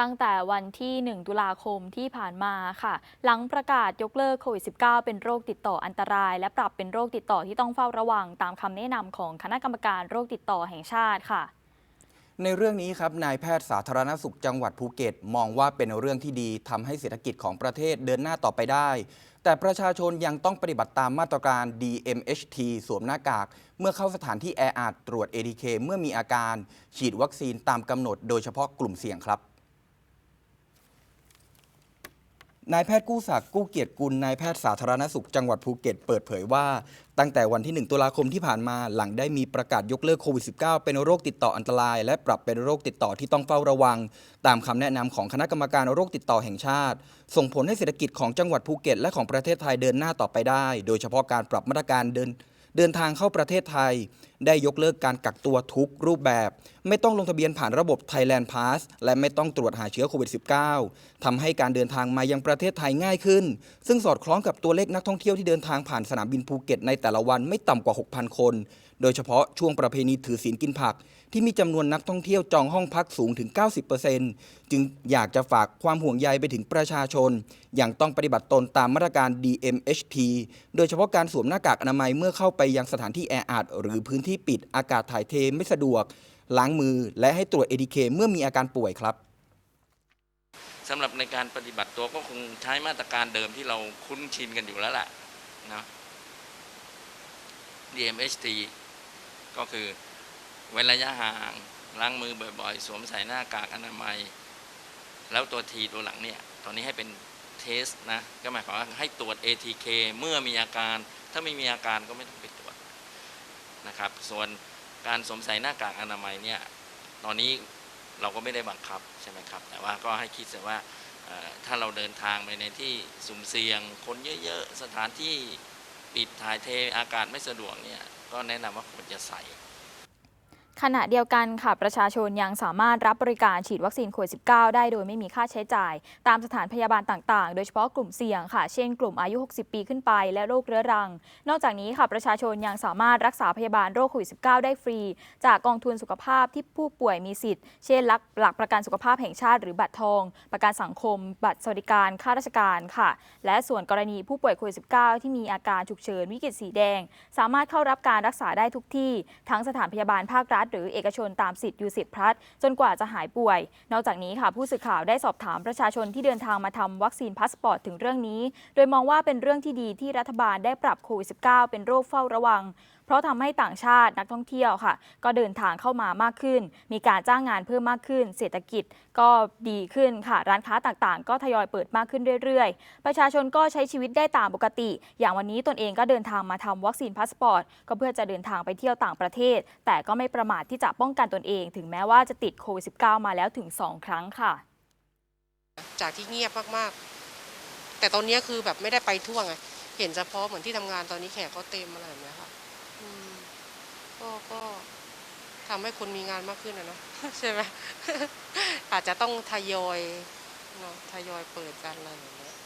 ตั้งแต่วันที่ 1 ตุลาคมที่ผ่านมาค่ะ หลังประกาศยกเลิกโควิด -19 เป็นโรคติดต่ออันตราย และปรับเป็นโรคติดต่อที่ต้องเฝ้าระวัง ตามคำแนะนำของคณะกรรมการโรคติดต่อแห่งชาติค่ะ ในเรื่องนี้ครับนายแพทย์สาธารณสุขจังหวัดภูเก็ต มองว่าเป็นเรื่องที่ดีทำให้เศรษฐกิจของประเทศเดินหน้าต่อไปได้ แต่ประชาชนยังต้องปฏิบัติตามมาตรการ DMHT สวมหน้ากาก เมื่อเข้าสถานที่แออัดตรวจ ATK เมื่อมีอาการ ฉีดวัคซีนตามกำหนด โดยเฉพาะกลุ่มเสี่ยงครับ นายแพทย์กู้ศักดิ์กู้เกียรติกุลนายแพทย์สาธารณสุขจังหวัดภูเก็ตเปิดเผยว่า ตั้งแต่วันที่ 1 ตุลาคมที่ผ่านมาหลังได้มีประกาศยกเลิกโควิด -19 เป็นโรคติดต่ออันตราย และปรับเป็นโรคติดต่อที่ต้องเฝ้าระวัง ตามคำแนะนำของคณะกรรมการโรคติดต่อแห่งชาติ ส่งผลให้เศรษฐกิจของจังหวัดภูเก็ตและของประเทศไทยเดินหน้าต่อไปได้ โดยเฉพาะการปรับมาตรการเดินเดินทางเข้าประเทศไทย ได้ยกเลิกการกักตัวทุกรูปแบบ ไม่ต้องลงทะเบียนผ่านระบบ Thailand Pass และไม่ต้องตรวจหาเชื้อโควิด -19 ทำให้การเดินทางมายังประเทศไทยง่ายขึ้น ซึ่งสอดคล้องกับตัวเลขนักท่องเที่ยวที่เดินทางผ่านสนามบินภูเก็ตในแต่ละวันไม่ต่ำกว่า 6,000 คน โดยเฉพาะช่วงประเพณีถือศีลกินผัก ที่มีจำนวนนักท่องเที่ยวจองห้องพักสูงถึง 90%จึงอยากจะฝากความห่วงใยไปถึงประชาชน อย่างต้องปฏิบัติตนตามมาตรการ DMHT โดยเฉพาะการสวมหน้ากากอนามัยเมื่อเข้าไปยังสถานที่แออัดหรือพื้นที่ที่ปิดอากาศถ่ายเทไม่สะดวก ล้างมือและให้ตรวจ ATK เมื่อมีอาการป่วยครับสำหรับในการปฏิบัติตัวก็คงใช้มาตรการเดิมที่เราคุ้นชินกันอยู่แล้วแหละนะ DMHT ก็คือเว้นระยะห่างล้างมือบ่อยๆ สวมใส่หน้ากากอนามัย แล้วตัวทีตัวหลังเนี่ย ตอนนี้ให้เป็นเทสนะ ก็หมายความว่าให้ตรวจ ATK เมื่อมีอาการ ถ้าไม่มีอาการก็ไม่ต้องไป นะครับ ส่วนการสวมใส่หน้ากากอนามัยเนี่ยตอนนี้เราก็ไม่ได้บังคับใช่ไหมครับ แต่ว่าก็ให้คิดเสียว่าถ้าเราเดินทางไปในที่สุ่มเสี่ยง คนเยอะๆ สถานที่ปิดถ่ายเทอากาศไม่สะดวกเนี่ยก็แนะนำว่าควรจะใส่ ขณะเดียวกันค่ะประชาชนยังสามารถรับบริการฉีดวัคซีนโควิด -19 ได้โดยไม่มีค่าใช้จ่าย ตามสถานพยาบาลต่างๆ โดยเฉพาะกลุ่มเสี่ยงค่ะ เช่นกลุ่มอายุ 60 ปีขึ้นไป และโรคเรื้อรัง นอกจากนี้ค่ะประชาชนยังสามารถรักษาพยาบาลโรคโควิด -19 ได้ฟรี จากกองทุนสุขภาพที่ผู้ป่วยมีสิทธิ์ เช่นหลักหลักประกันสุขภาพแห่งชาติหรือบัตรทอง ประกันสังคม บัตรสวัสดิการข้าราชการค่ะ และส่วนกรณีผู้ป่วยโควิด -19 ที่มีอาการฉุกเฉินวิกฤตสีแดง สามารถเข้ารับการรักษาได้ทุกที่ ทั้งสถานพยาบาลภาครัฐหรือเอกชนตามสิทธิ์ยูสิทธิ์พลัดจนกว่าจะหายป่วย นอกจากนี้ค่ะผู้สื่อข่าวได้สอบถามประชาชนที่เดินทางมาทำวัคซีนพาสปอร์ตถึงเรื่องนี้ โดยมองว่าเป็นเรื่องที่ดีที่รัฐบาลได้ปรับโควิด -19 เป็นโรคเฝ้าระวัง เพราะทำให้ต่างชาตินักท่องเที่ยวค่ะ ก็เดินทางเข้ามามากขึ้น มีการจ้างงานเพิ่มมากขึ้น เศรษฐกิจก็ดีขึ้นค่ะ ร้านค้าต่างๆ ก็ทยอยเปิดมากขึ้นเรื่อยๆ ประชาชนก็ใช้ชีวิตได้ตามปกติ อย่างวันนี้ตนเองก็เดินทางมาทำวัคซีนพาสปอร์ตก็เพื่อจะเดินทางไปเที่ยวต่างประเทศ แต่ก็ไม่ประมาทที่จะป้องกันตนเอง ถึงแม้ว่าจะติดโควิด -19 มาแล้วถึง 2 ครั้งค่ะ จากที่เงียบมากๆ แต่ตอนนี้คือแบบไม่ได้ไปทั่วไง เห็นเฉพาะเหมือนที่ทำงานตอนนี้แขกก็เต็มอะไรแบบเนี้ยค่ะ ก็ก็ทำให้คนมีงานมากขึ้นนะเนาะใช่ไหมอาจจะต้องทยอยเนาะทยอยเปิดกันอะไรอย่างเงี้ย